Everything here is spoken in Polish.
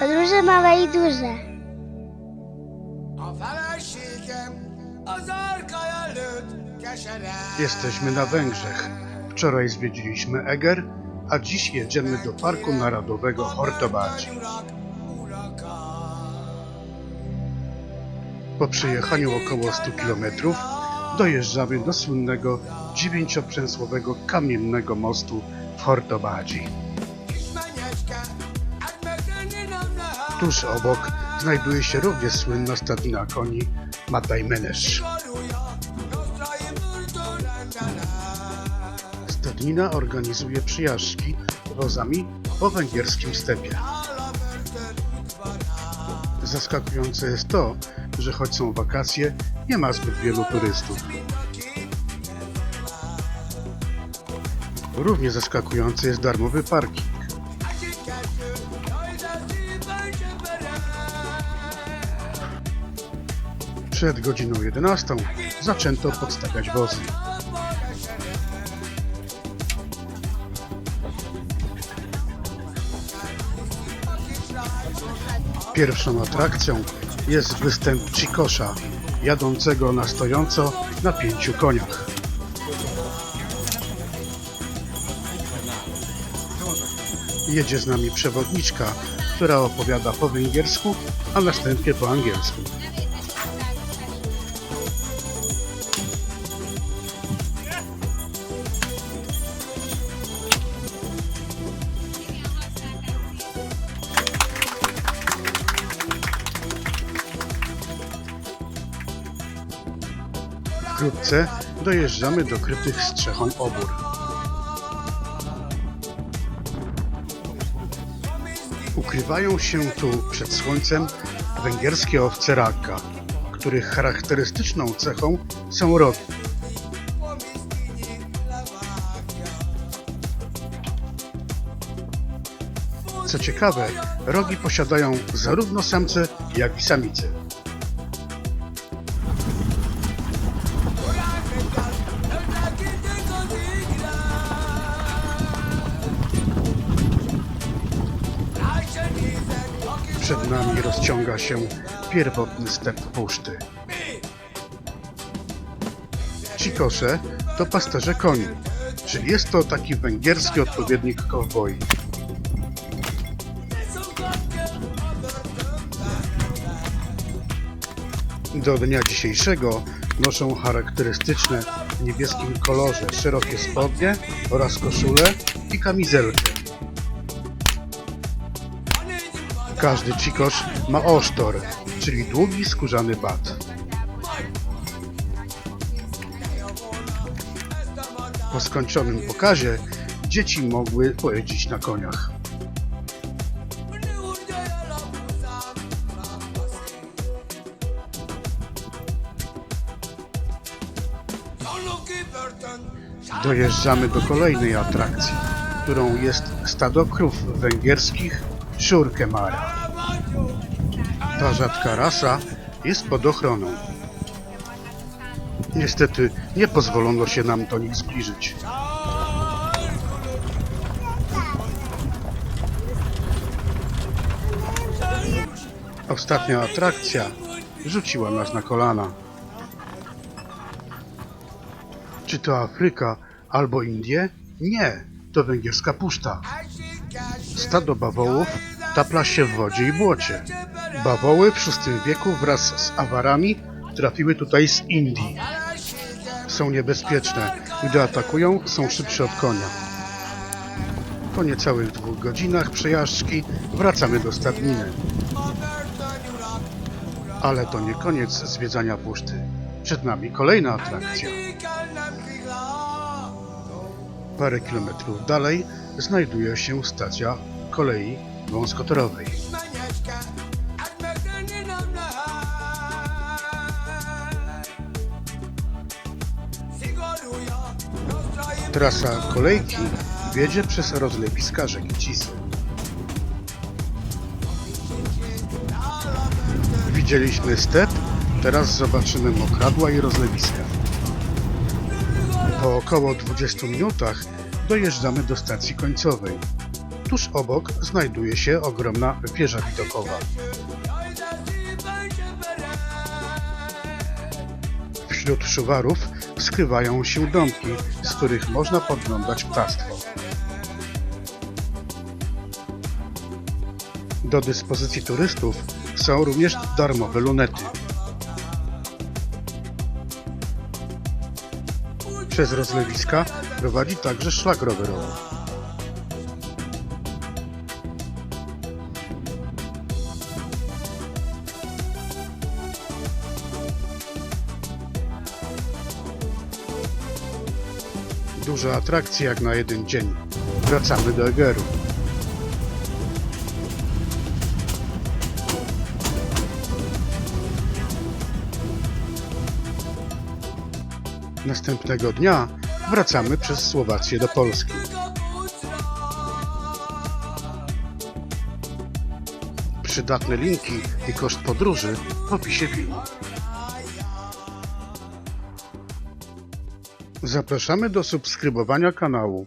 Podróże małe i duże. Jesteśmy na Węgrzech. Wczoraj zwiedziliśmy Eger, a dziś jedziemy do Parku Narodowego Hortobadzi. Po przejechaniu około 100 km dojeżdżamy do słynnego dziewięcioprzęsłowego kamiennego mostu w Hortobadzi. Tuż obok znajduje się również słynna stadnina koni Mataj Menesz. Stadnina organizuje przyjażdżki wozami po węgierskim stepie. Zaskakujące jest to, że choć są wakacje, nie ma zbyt wielu turystów. Równie zaskakujący jest darmowy parking. Przed godziną 11 zaczęto podstawiać wozy. Pierwszą atrakcją jest występ Chikosza, jadącego na stojąco na pięciu koniach. Jedzie z nami przewodniczka, która opowiada po węgiersku, a następnie po angielsku. Wkrótce dojeżdżamy do krytych strzechą obór. Ukrywają się tu przed słońcem węgierskie owce raka, których charakterystyczną cechą są rogi. Co ciekawe, rogi posiadają zarówno samce, jak i samice. Przed nami rozciąga się pierwotny step puszty. Cikosze to pasterze koni, czyli jest to taki węgierski odpowiednik kowboi. Do dnia dzisiejszego noszą charakterystyczne w niebieskim kolorze szerokie spodnie oraz koszule i kamizelkę. Każdy cikosz ma osztor, czyli długi skórzany bat. Po skończonym pokazie dzieci mogły pojeździć na koniach. Dojeżdżamy do kolejnej atrakcji, którą jest stado krów węgierskich Szurkemara. Ta rzadka rasa jest pod ochroną. Niestety nie pozwolono się nam do nich zbliżyć. Ostatnia atrakcja rzuciła nas na kolana. Czy to Afryka albo Indie? Nie, to węgierska puszta. Stado bawołów tapla się w wodzie i błocie. Bawoły w VI wieku wraz z awarami trafiły tutaj z Indii. Są niebezpieczne. Gdy atakują, są szybsze od konia. Po niecałych dwóch godzinach przejażdżki wracamy do stadniny. Ale to nie koniec zwiedzania puszty. Przed nami kolejna atrakcja. Parę kilometrów dalej znajduje się stacja kolei wąskotorowej. Trasa kolejki wiedzie przez rozlewiska rzeki Cisy. Widzieliśmy step, teraz zobaczymy mokradła i rozlewiska. Po około 20 minutach dojeżdżamy do stacji końcowej. Tuż obok znajduje się ogromna wieża widokowa. Wśród szuwarów skrywają się domki, z których można podglądać ptactwo. Do dyspozycji turystów są również darmowe lunety. Przez rozlewiska prowadzi także szlak rowerowy. Dużo atrakcji jak na jeden dzień. Wracamy do Egeru. Następnego dnia wracamy przez Słowację do Polski. Przydatne linki i koszt podróży w opisie filmu. Zapraszamy do subskrybowania kanału.